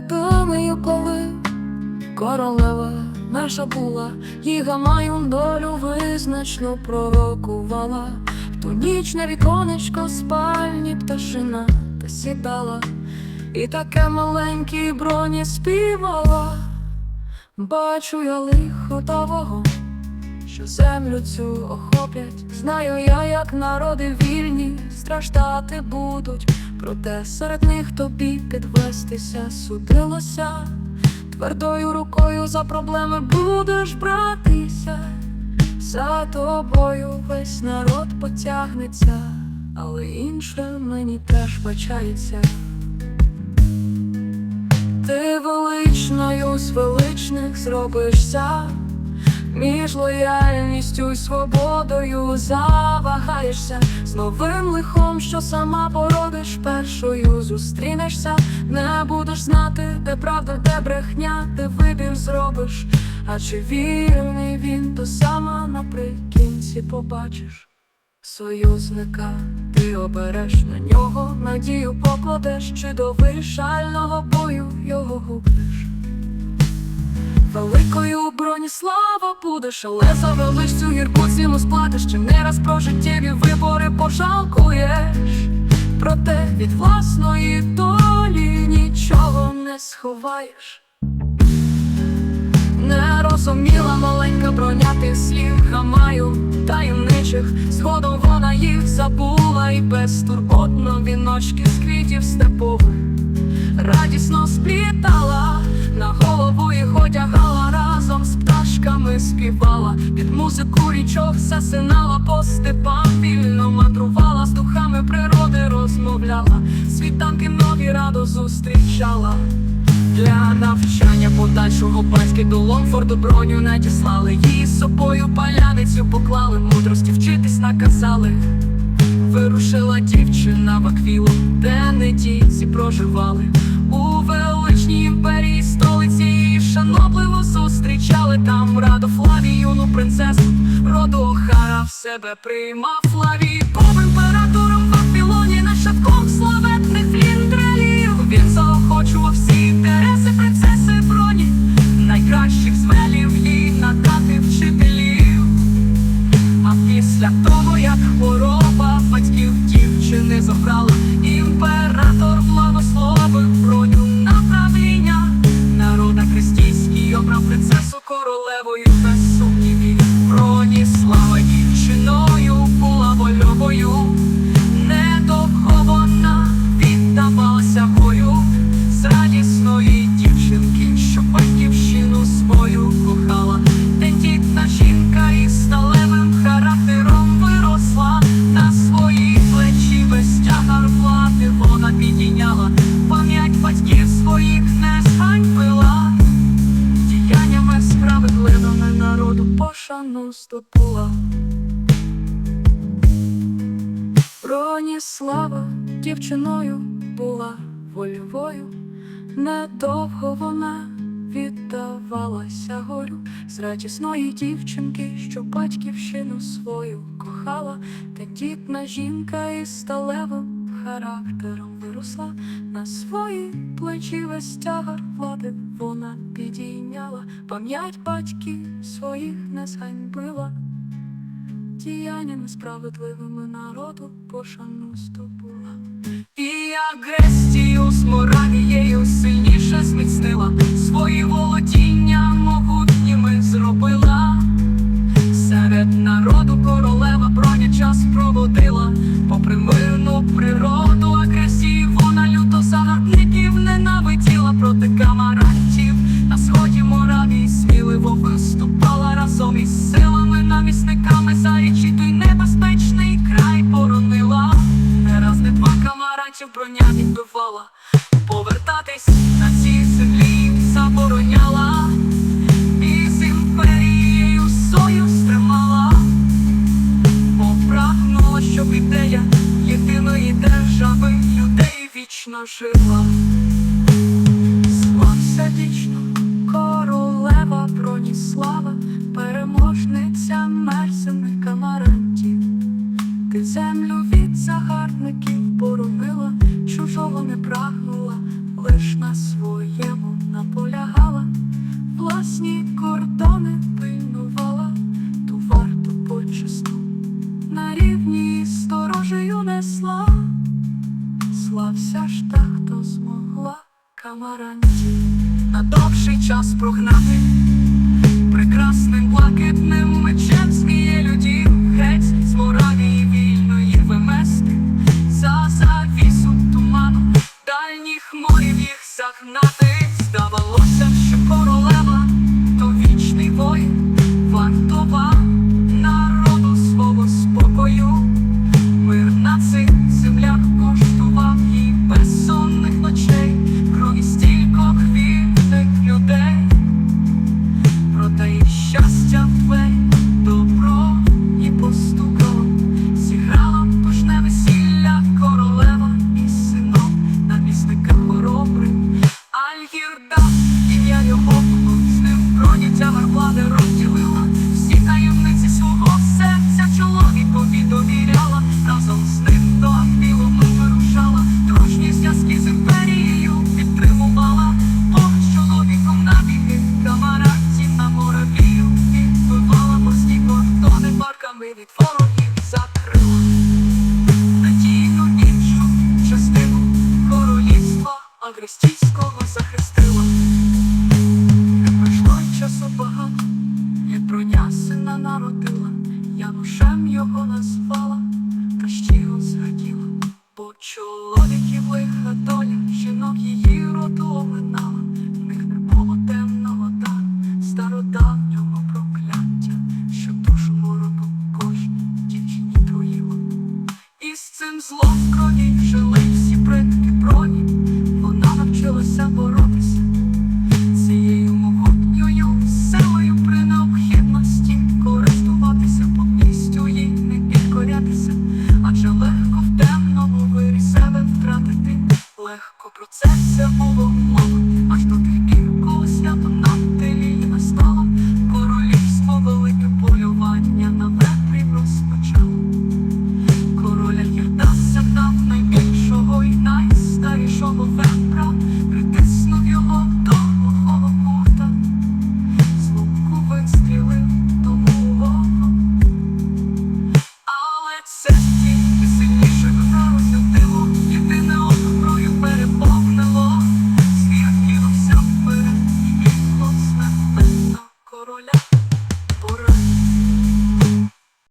такими, коли королева наша була, їга мою долю визначно пророкувала. Ту ніч на віконечко спальні пташина та сідала, і таке маленькій броні співала. Бачу я лихо та вогонь, що землю цю охоплять. Знаю я, як народи вільні страждати будуть, проте серед них тобі підвестися судилося. Твердою рукою за проблеми будеш братися, за тобою весь народ потягнеться, але інше мені теж бачається. Ти величною з величних зробишся, між лояльністю й свободою завагаєшся з новим лихом, що сама породиш першою зустрінешся, не будеш знати, де правда, де брехня, де вибір зробиш. А чи вірний він, то сама наприкінці побачиш союзника, ти обереш на нього, надію покладеш, чи до вирішального бою його губнеш. Великою броні слава будеш, але за величцю гірку ціну сплатиш, чи не раз про життєві вибори пожалкуєш. Проте від власної долі нічого не сховаєш. Не розуміла маленька броня тих слів Хамаю таємничих Згодом вона їх забула І безтурботно віночки з квітів степових Радісно сплітала на голову їх одягала разом з пташками співала Під музику річок засинала по степам Вільно мандрувала з духами природи розмовляла Світанки нові радо зустрічала для навчання подальшого батьки до Ломфорду броню надіслали її з собою паляницю поклали, мудрості вчитись наказали. Вирушила дівчина в Аквілу, де не дійці проживали. У величній зустрічали там раду Флавію, ну принцесу, роду Охара в себе приймав Флавій пошану здобула. Броніслава дівчиною була вольовою, недовго вона віддавалася горю з радісної дівчинки, що батьківщину свою кохала, тендітна жінка із сталевим характером виросла. На свої плечі весь тягар влади вона підійняла, пам'ять батьків своїх не зганьбила. Діяннями справедливими народу пошану здобула. І агресію з Моравією сильніше зміцнила, свої володіння могутніми зробила. Серед народу королева броня час проводила, щоб ідея єдиної держави людей вічно жила. Слався вічно, королева Броніслава, переможниця мерзених камарантів. Ти землю від загарбників боронила, чужого не прагнула, лиш на своє На довший час прогнати прекрасним блакитним. Кожен зло в крові жили всі предки броні, вона навчилася боротися цією могутньою силою при необхідності. Користуватися по містю їй не підкорятися, адже легко в темному вирі себе втратити, легко про це все було.